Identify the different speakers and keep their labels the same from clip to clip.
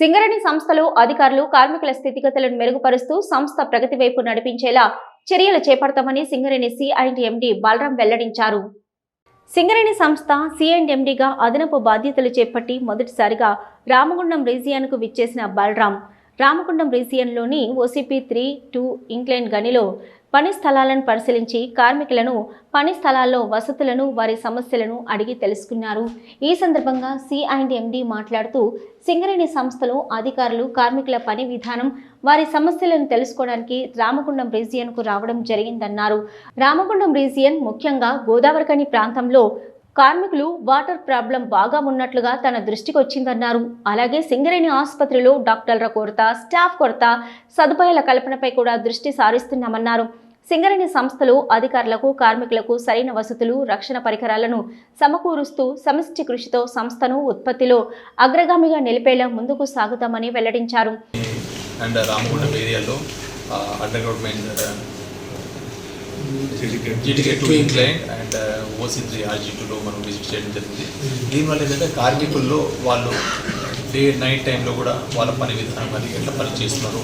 Speaker 1: సింగరేణి సంస్థలు అధికారులు కార్మికుల స్థితిగతులను మెరుగుపరుస్తూ సంస్థ ప్రగతి వైపు నడిపించేలా చర్యలు చేపడతామని సింగరేణి సి ఎండి బలరాం వెల్లడించారు. సింగరేణి సంస్థ సి ఎండిగా అదనపు బాధ్యతలు చేపట్టి మొదటిసారిగా రామగుండం రీజియన్కు విచ్చేసిన బలరాం. రామగుండం రీజియన్లోని ఓసీపీ త్రీ టూ ఇంగ్లాండ్ గనిలో పని స్థలాలను పరిశీలించి కార్మికులను పని స్థలాల్లో వసతులను వారి సమస్యలను అడిగి తెలుసుకున్నారు. ఈ సందర్భంగా సి అండ్ ఎండి మాట్లాడుతూ సింగరేణి సంస్థలో అధికారులు కార్మికుల పని విధానం వారి సమస్యలను తెలుసుకోవడానికి రామగుండం రీజియన్కు రావడం జరిగిందన్నారు. రామగుండం రీజియన్ ముఖ్యంగా గోదావరికని ప్రాంతంలో కార్మికులు వాటర్ ప్రాబ్లం బాగా ఉన్నట్లుగా తన దృష్టికి వచ్చిందన్నారు అలాగే సింగరేణి ఆసుపత్రిలో డాక్టర్ల కొరత స్టాఫ్ కొరత సదుపాయాల కల్పనపై కూడా దృష్టి సారిస్తున్నామన్నారు. సింగరేణి సంస్థలు అధికారులకు కార్మికులకు సరైన వసతులు రక్షణ పరికరాలను సమకూరుస్తూ సమిష్టి కృషితో సంస్థను ఉత్పత్తిలో అగ్రగామిగా నిలిపేలా ముందుకు సాగుతామని వెల్లడించారు.
Speaker 2: అండ్ uh, రామగుండం ఏరియాలో uh, under GTK two incline and OC three RG టూలో మనం విజిట్ చేయడం జరిగింది. దీనివల్ల ఏంటంటే కార్మికుల్లో వాళ్ళు డే నైట్ టైంలో కూడా వాళ్ళ పని విధానం అది ఎట్లా పని చేస్తున్నారు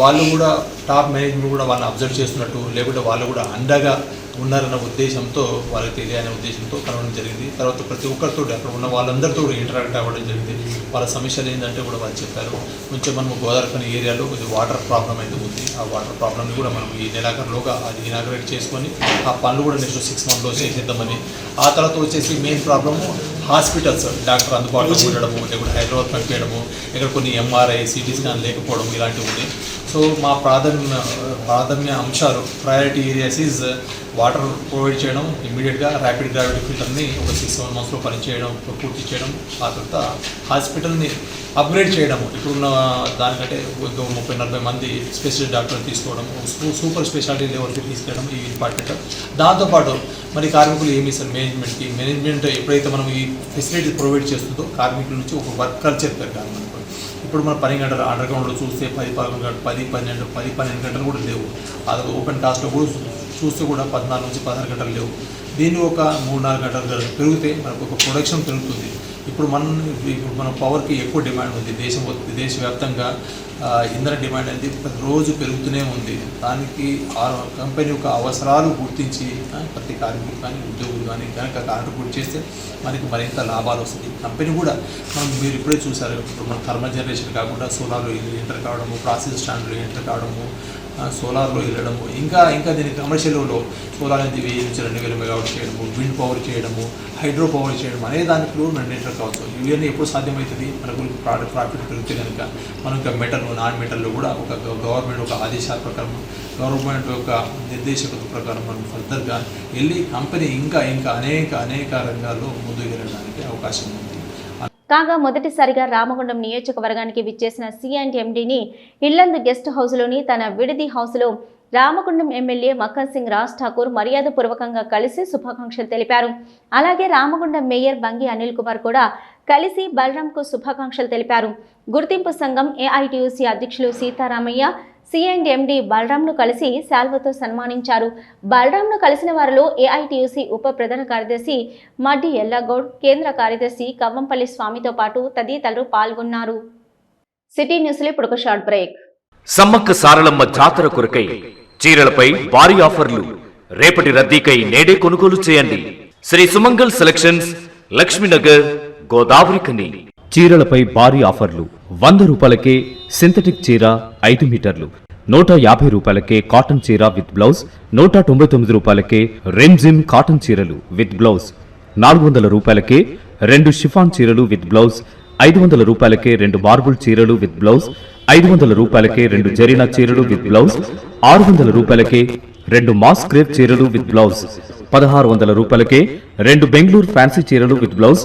Speaker 2: వాళ్ళు కూడా టాప్ మేనేజ్మెంట్ కూడా వాళ్ళని అబ్జర్వ్ చేస్తున్నట్టు లేకుంటే వాళ్ళు కూడా అండగా ఉన్నారన్న ఉద్దేశంతో వాళ్ళకి తెలియని ఉద్దేశంతో కలవడం జరిగింది. తర్వాత ప్రతి ఒక్కరితో అక్కడ ఉన్న వాళ్ళందరితో కూడా ఇంటరాక్ట్ అవ్వడం జరిగింది. వాళ్ళ సమస్యలు ఏంటంటే కూడా వాళ్ళు చెప్పారు. కొంచెం మనం గోదావరి ఏరియాలో కొంచెం వాటర్ ప్రాబ్లం అయితే ఉంది. ఆ వాటర్ ప్రాబ్లమ్ని కూడా మనం ఈ నెలాఖరులోగా అది ఇనాగ్రేట్ చేసుకొని ఆ పనులు కూడా నెక్స్ట్ సిక్స్ మంత్లో చేసేద్దామని. ఆ తర్వాత వచ్చేసి మెయిన్ ప్రాబ్లము హాస్పిటల్స్ డాక్టర్ అందుబాటులో ఉండడము లేకుంటే హైదరాబాద్ పంపించడము ఇక్కడ కొన్ని ఎంఆర్ఐ సిటీ స్కాన్ లేకపోవడం ఇలాంటివి ఉన్నాయి. సో మా ప్రాధాన్య ప్రాధాన్య అంశాలు priority areas is water provide చేయడం ఇమీడియట్గా ర్యాపిడ్ గ్రావిటీ ఫిల్టర్ని ఒక సిక్స్ సెవెన్ మంత్స్లో పనిచేయడం పూర్తి చేయడం ఆ తర్వాత హాస్పిటల్ని అప్గ్రేడ్ చేయడము ఇప్పుడున్న దానికంటే ఒక ముప్పై నలభై మంది స్పెషలిస్ట్ డాక్టర్లు తీసుకోవడం సూ- సూపర్ స్పెషాలిటీ లెవెల్కి తీసుకెళ్ళడం ఈ ఇంపార్టెంట్ దాంతోపాటు మరి కార్మికులు ఏమి ఇస్తారు మేనేజ్మెంట్కి మేనేజ్మెంట్ ఎప్పుడైతే మనం ఈ ఫెసిలిటీ ప్రొవైడ్ చేస్తుందో కార్మికుల నుంచి ఒక వర్క్ కల్చర్ పెరగాలి. మనకు ఇప్పుడు మన పని గంటలు అండర్ గ్రౌండ్లో చూస్తే పది పదకొండు గంటలు పది పన్నెండు పది పన్నెండు గంటలు కూడా లేవు. అది ఓపెన్ టాస్క్లో కూడా చూస్తే కూడా పద్నాలుగు నుంచి పదహారు గంటలు లేవు. దీన్ని ఒక మూడు నాలుగు గంటలు పెరిగితే మనకు ఒక ప్రొడక్షన్ పెరుగుతుంది. ఇప్పుడు మన ఇప్పుడు మన పవర్కి ఎక్కువ డిమాండ్ ఉంది. దేశం దేశవ్యాప్తంగా ఇంధన డిమాండ్ అనేది ప్రతిరోజు పెరుగుతూనే ఉంది. దానికి ఆ కంపెనీ యొక్క అవసరాలు గుర్తించి ప్రతి కార్మికులు కానీ ఉద్యోగులు కానీ కనుక కాంట్రిబ్యూట్ చేస్తే మనకి మరింత లాభాలు వస్తుంది కంపెనీ కూడా మనం మీరు ఇప్పుడే చూసారు ఇప్పుడు మన థర్మల్ జనరేషన్ కాకుండా సోలార్ ఎంటర్ కావడము ప్రాసెస్ స్టాండ్లు ఎంటర్ కావడము సోలార్లో వెళ్ళడము ఇంకా ఇంకా దీని కమర్షియల్లో సోలార్ అనేది వెయ్యి నుంచి రెండు వేల మెగావాట్ చేయడము విండ్ పవర్ చేయడము హైడ్రో పవర్ చేయడం అనే దాంట్లో మనం కావచ్చు ఇవన్నీ ఎప్పుడు సాధ్యమవుతుంది? మనకు ప్రాడక్ట్ ప్రాఫిట్ పెరిగితే కనుక మనం ఇంకా మెటల్ నాన్ మెటల్లో కూడా ఒక గవర్నమెంట్ ఒక ఆదేశాల ప్రకారం గవర్నమెంట్ యొక్క నిర్దేశకత ప్రకారం మనం ఫర్దర్గా వెళ్ళి కంపెనీ ఇంకా ఇంకా అనేక అనేక రంగాల్లో ముందుకు వెళ్ళడానికి అవకాశం ఉంది.
Speaker 1: కాగా మొదటిసారిగా రామగుండం నియోజకవర్గానికి విచ్చేసిన సిఎండ్ ఎండిని ఇల్లందు గెస్ట్ హౌస్లోని తన విడిది హౌస్లో రామగుండం ఎమ్మెల్యే మక్కన్ సింగ్ రాజ్ ఠాకూర్ మర్యాదపూర్వకంగా కలిసి శుభాకాంక్షలు తెలిపారు. అలాగే రామగుండం మేయర్ బంగి అనిల్ కుమార్ కూడా కలిసి బలరాంకు శుభాకాంక్షలు తెలిపారు. గుర్తింపు సంఘం ఏఐటియుసి అధ్యక్షులు సీతారామయ్య సిఎండ్ ఎండి బలరాంను కలిసి శాల్వతో సన్మానించారు. బలరాంను కలిసిన వారిలో ఏఐటియుసి ఉప ప్రధాన కార్యదర్శి మడ్డి ఎల్లగౌడ్ కేంద్ర కార్యదర్శి కవ్వంపల్లి స్వామితో పాటు తదితరులు పాల్గొన్నారు. సిటీ న్యూస్లో ఇప్పుడు ఒక షార్ట్ బ్రేక్.
Speaker 3: సమ్మక్క సారలమ్మ జాతర కొరకై చీరలపై భారీ ఆఫర్లు. రేపటి రద్దీకై నేడే కొనుగోలు చేయండి. Shri Sumangal selections Lakshminagar Godavarikhani. చీరలపై భారీ ఆఫర్లు. వంద రూపాయలకే సింథటిక్ చీర ఐదు మీటర్లు. నూట యాభై రూపాయలకే కాటన్ చీర విత్ బ్లౌజ్. నూట తొంభై తొమ్మిది రూపాయలకే రెమ్జిమ్ కాటన్ చీరలు విత్ బ్లౌజ్. నాలుగు వందల రూపాయలకే రెండు షిఫాన్ చీరలు విత్ బ్లౌజ్. ఐదు వందల రూపాయలకే రెండు మార్బుల్ చీరలు విత్ బ్లౌజ్. ఐదు వందల రూపాయలకే రెండు జరీనా చీరలు విత్ బ్లౌజ్. ఆరు వందల రూపాయలకే రెండు మాస్ క్రేప్ చీరలు విత్ బ్లౌజ్. పదహారు వందల రూపాయలకే రెండు బెంగళూరు ఫ్యాన్సీ చీరలు విత్ బ్లౌజ్.